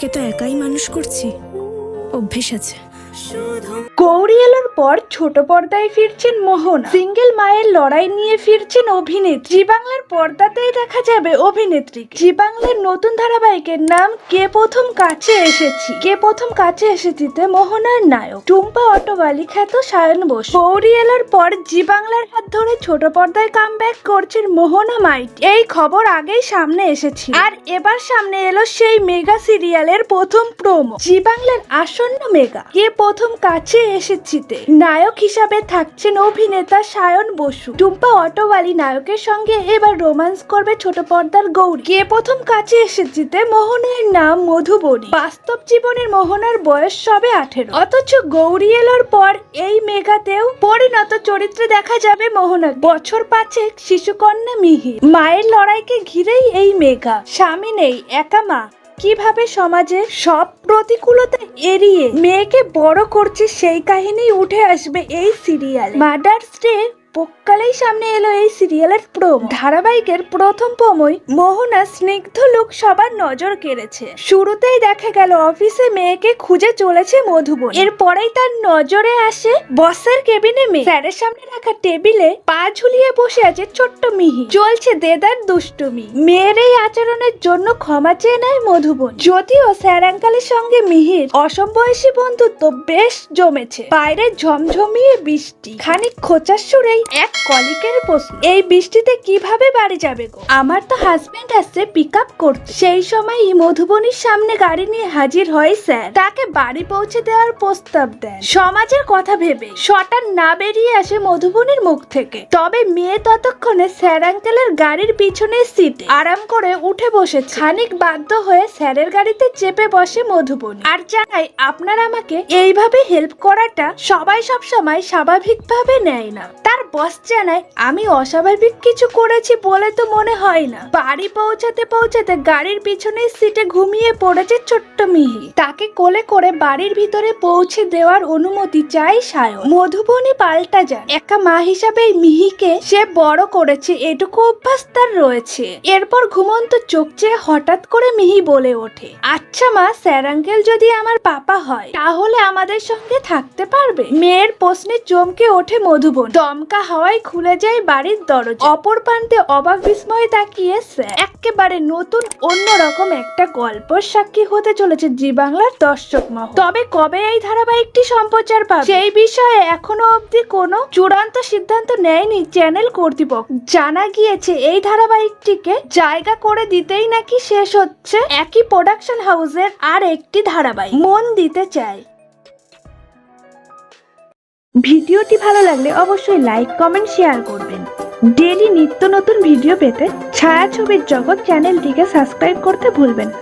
মেয়েকে তো একাই মানুষ করছি। অভ্যেস আছে। গৌরী এলোর পর ছোট পর্দায় ফিরছেন মোহনা। সিঙ্গেল মায়ের লড়াই নিয়ে ফিরছেন অভিনেত্রী। জি বাংলার পর্দাতেই দেখা যাবে অভিনেত্রী জি বাংলার নতুন ধারাবাহিকের নাম কে প্রথম কাছে এসেছি? কে প্রথম কাছে এসেছিতে মোহনার নায়ক? টুম্পা অটোবালি খ্যাত সায়ন বোস। গৌরী এলোর পর জি বাংলার হাত ধরে ছোট পর্দায় কাম ব্যাক করছেন মোহনা মাইট এই খবর আগেই সামনে এসেছে আর এবার সামনে এলো সেই মেগা সিরিয়ালের প্রথম প্রোমো। জি বাংলার আসন্ন মেগা। কে প্রথম কাছে এসেছিতে। নায়ক হিসাবে থাকছেন অভিনেতা সায়ন বসু। টুম্পা অটোওয়ালি নায়কের সঙ্গে এবার রোমান্স করবে ছোট পর্দার গৌরী। কে প্রথম কাছে এসেছিতে মোহনের নাম মধুবনী। বাস্তব জীবনের মোহনার বয়স সবে আঠেরো। অথচ গৌরী এলোর পর এই মেগাতেও পরিণত চরিত্রে দেখা যাবে মোহনা বছর পাঁচেক শিশুকন্যা মিহি মায়ের লড়াইকে ঘিরেই এই মেঘা স্বামী নেই, একা মা। কীভাবে সমাজে সব প্রতিকূলতা এড়িয়ে মেয়েকে বড় করছে সেই কাহিনী উঠে আসবে এই সিরিয়াল। মাদার্স ডে পক্কালেই সামনে এলো এই সিরিয়ালের প্রোম ধারাবাহিকের প্রথম প্রমোয় মোহনা স্নিগ্ধ লোক সবার নজর কেড়েছে। শুরুতেই দেখা গেল অফিসে মেয়েকে খুঁজে চলেছে মধুবন। এরপরেই তার নজরে আসে বসের কেবিনে মেয়ে। স্যারের সামনে রাখা টেবিলে পা ঝুলিয়ে বসে আছে ছোট্ট মিহি। চলছে দেদার দুষ্টুমি। মেয়ের এই আচরণের জন্য ক্ষমা চেয়ে নেয় মধুবন। যদিও স্যার আঙ্কালের সঙ্গে মিহির অসম বয়সী বন্ধুত্ব বেশ জমেছে। বাইরে ঝমঝমিয়ে বৃষ্টি। খানিক খোঁচার সুরেই এক কলিকের প্রশ্ন, এই বৃষ্টিতে কীভাবে বাড়ি যাবে গো? আমার তো হাজবেন্ড আসছে পিক আপ করতে। সেই সময় মধুবনীর সামনে গাড়ি নিয়ে হাজির হয় স্যার। তাকে বাড়ি পৌঁছে দেওয়ার প্রস্তাব দেন। সমাজের কথা ভেবে শটার না বেরিয়ে আসে মধুবনীর মুখ থেকে। তবে মেয়ে ততক্ষণে স্যার আঙ্কেলের গাড়ির পিছনের সিটে আরাম করে উঠে বসেছে। খানিক বাধ্য হয়ে স্যারের গাড়িতে চেপে বসে মধুবনী। আর জানাই, আপনারা আমাকে এইভাবে হেল্প করাটা সবাই সব সময় স্বাভাবিকভাবে নেয় না। তার বস জানায়, আমি অস্বাভাবিক কিছু করেছি বলে তো মনে হয় না। বাড়ি পৌঁছাতে পৌঁছাতে গাড়ির পিছনের সিটে ঘুমিয়ে পড়েছে ছোট্ট মিহি। তাকে কোলে করে বাড়ির ভিতরে পৌঁছে দেওয়ার অনুমতি চাই সায়ন। মধুবনী পাল্টা যান একা মা হিসাবে মিহিকে সে বড় করেছে, এটুকু অভ্যাস তার রয়েছে। এরপর ঘুমন্ত চোখ চেয়ে হঠাৎ করে মিহি বলে ওঠে আচ্ছা মা, স্যার আঙ্কেল যদি আমার পাপা হয়, তাহলে আমাদের সঙ্গে থাকতে পারবে? মেয়ের প্রশ্নে চমকে ওঠে মধুবন। দমকা হাওয়ায় খুলে যায় বাড়ির দরজা। অপর প্রান্তে অবাক বিস্ময়ে তাকিয়ে স্যার। একেবারে নতুন, অন্যরকম একটা গল্পের সাক্ষী হতে চলেছে জি বাংলার দর্শক মহ তবে কবে এই ধারাবাহিকটি সম্প্রচার পাবে? সেই বিষয়ে এখনও অবধি কোনো চূড়ান্ত সিদ্ধান্ত নেয়নি চ্যানেল কর্তৃপক্ষ। জানা গিয়েছে এই ধারাবাহিকটিকে জায়গা করে দিতেই নাকি শেষ হচ্ছে একই প্রোডাকশন হাউসের আর একটি ধারাবাহিক। মন দিতে চায়। ভিডিওটি ভালো লাগলে অবশ্যই লাইক কমেন্ট শেয়ার করবেন। ডেলি নিত্য নতুন ভিডিও পেতে ছায়াছবির জগৎ চ্যানেলটিকে সাবস্ক্রাইব করতে ভুলবেন না।